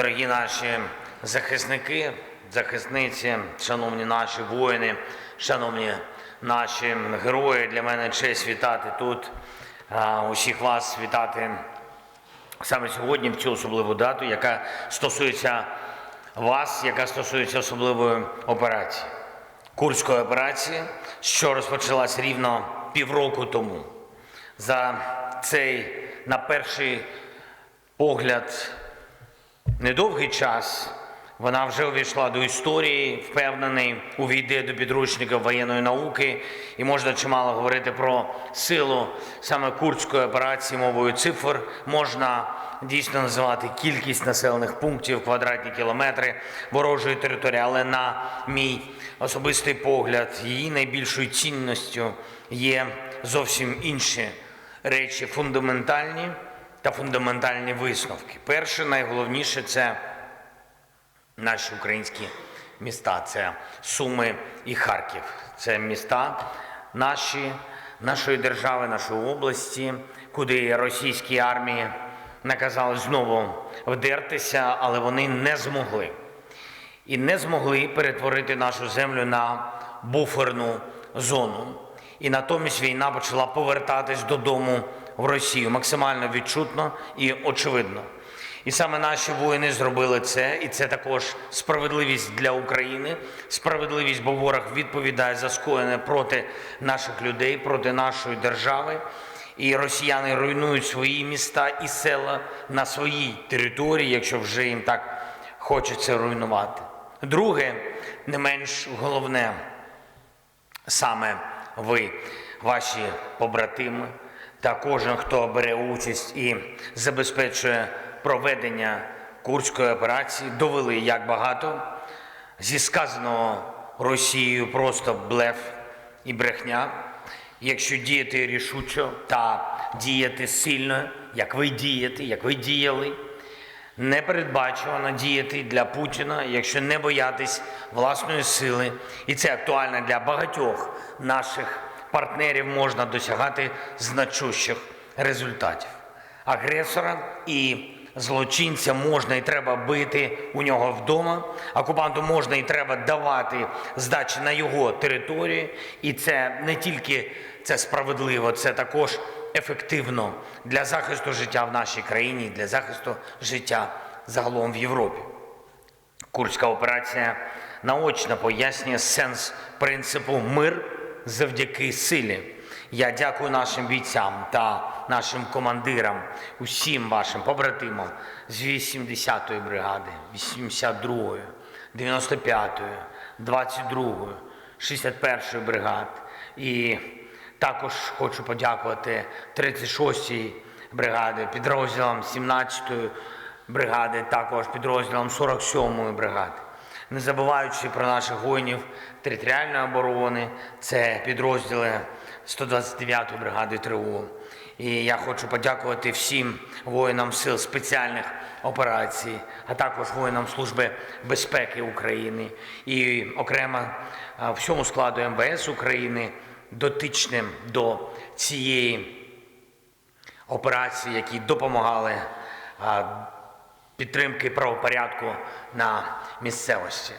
Дорогі наші захисники, захисниці, шановні наші воїни, шановні наші герої, для мене честь вітати тут. Усіх вас вітати саме сьогодні, в цю особливу дату, яка стосується вас, яка стосується особливої операції. Курської операції, що розпочалась рівно півроку тому. За цей, на перший погляд, недовгий час вона вже увійшла до історії, впевнений, увійде до підручників воєнної науки, і можна чимало говорити про силу саме курської операції мовою цифр. Можна дійсно називати кількість населених пунктів, квадратні кілометри ворожої території, але на мій особистий погляд, її найбільшою цінністю є зовсім інші речі фундаментальні та фундаментальні висновки. Перше, найголовніше це наші українські міста. Це Суми і Харків. Це міста наші, нашої держави, нашої області, куди російській армії наказали знову вдертися, але вони не змогли. І не змогли перетворити нашу землю на буферну зону. І натомість війна почала повертатись додому в Росію максимально відчутно і очевидно. І саме наші воїни зробили це, і це також справедливість для України, справедливість, бо ворог відповідає за скоєне проти наших людей, проти нашої держави. І росіяни руйнують свої міста і села на своїй території, якщо вже їм так хочеться руйнувати. Друге, не менш головне, саме ви, ваші побратими та кожен, хто бере участь і забезпечує проведення курської операції, довели як багато зі сказаного Росією просто блеф і брехня. Якщо діяти рішучо та діяти сильно, як ви дієте, як ви діяли, непередбачувано діяти для Путіна, якщо не боятись власної сили, і це актуально для багатьох наших партнерів, можна досягати значущих результатів. Агресора і злочинця можна і треба бити у нього вдома. Окупанту можна і треба давати здачі на його території. І це не тільки це справедливо, це також ефективно для захисту життя в нашій країні, для захисту життя загалом в Європі. Курська операція наочно пояснює сенс принципу мир завдяки силі. Я дякую нашим бійцям та нашим командирам, усім вашим побратимам з 80-ї бригади, 82-ї, 95-ї, 22-ї, 61-ї бригад. І також хочу подякувати 36-й бригади, підрозділам 17-ї бригади, також підрозділам 47-ї бригади. Не забуваючи про наших воїнів територіальної оборони, це підрозділи 129-ї бригади ТРО. І я хочу подякувати всім воїнам сил спеціальних операцій, а також воїнам Служби безпеки України і окремо всьому складу МВС України, дотичним до цієї операції, які допомагали підтримки правопорядку на місцевості.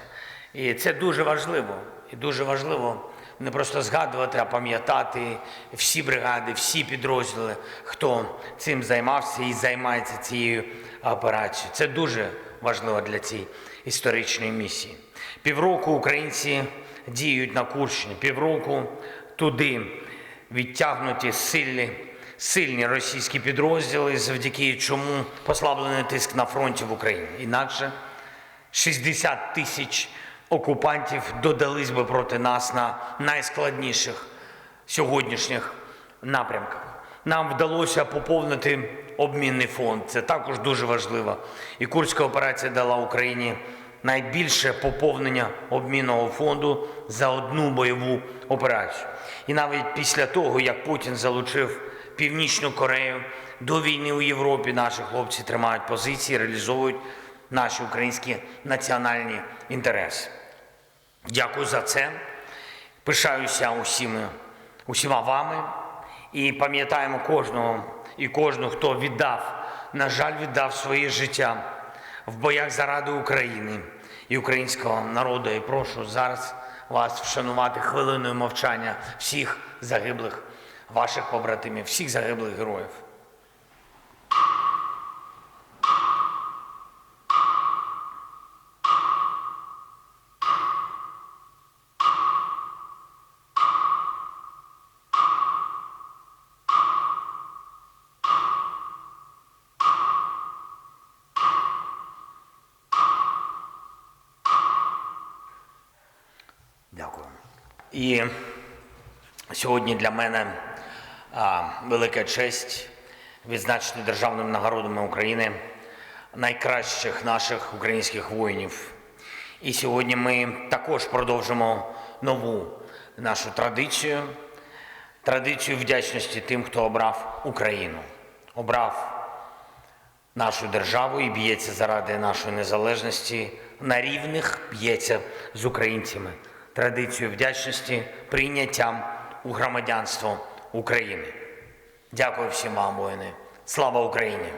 І це дуже важливо. І дуже важливо не просто згадувати, а пам'ятати всі бригади, всі підрозділи, хто цим займався і займається цією операцією. Це дуже важливо для цієї історичної місії. Півроку українці діють на Курщині, півроку туди відтягнуті сильні, сильні російські підрозділи, завдяки чому послаблений тиск на фронті в Україні. Інакше 60 тисяч окупантів додались би проти нас на найскладніших сьогоднішніх напрямках. Нам вдалося поповнити обмінний фонд. Це також дуже важливо. І Курська операція дала Україні найбільше поповнення обмінного фонду за одну бойову операцію. І навіть після того, як Путін залучив Північну Корею до війни у Європі, наші хлопці тримають позиції, реалізовують наші українські національні інтереси. Дякую за це. Пишаюся усіми, усіма вами і пам'ятаємо кожного і кожну, хто віддав, на жаль, віддав своє життя в боях заради України і українського народу. І прошу зараз вас вшанувати хвилиною мовчання всіх загиблих ваших побратимів, всіх загиблих героїв. Дякую. І сьогодні для мене велика честь відзначити державними нагородами України найкращих наших українських воїнів. І сьогодні ми також продовжимо нову нашу традицію, традицію вдячності тим, хто обрав Україну, обрав нашу державу і б'ється заради нашої незалежності на рівних б'ється з українцями. Традицію вдячності прийняттям у громадянство України. Дякую всім вам, воїни. Слава Україні!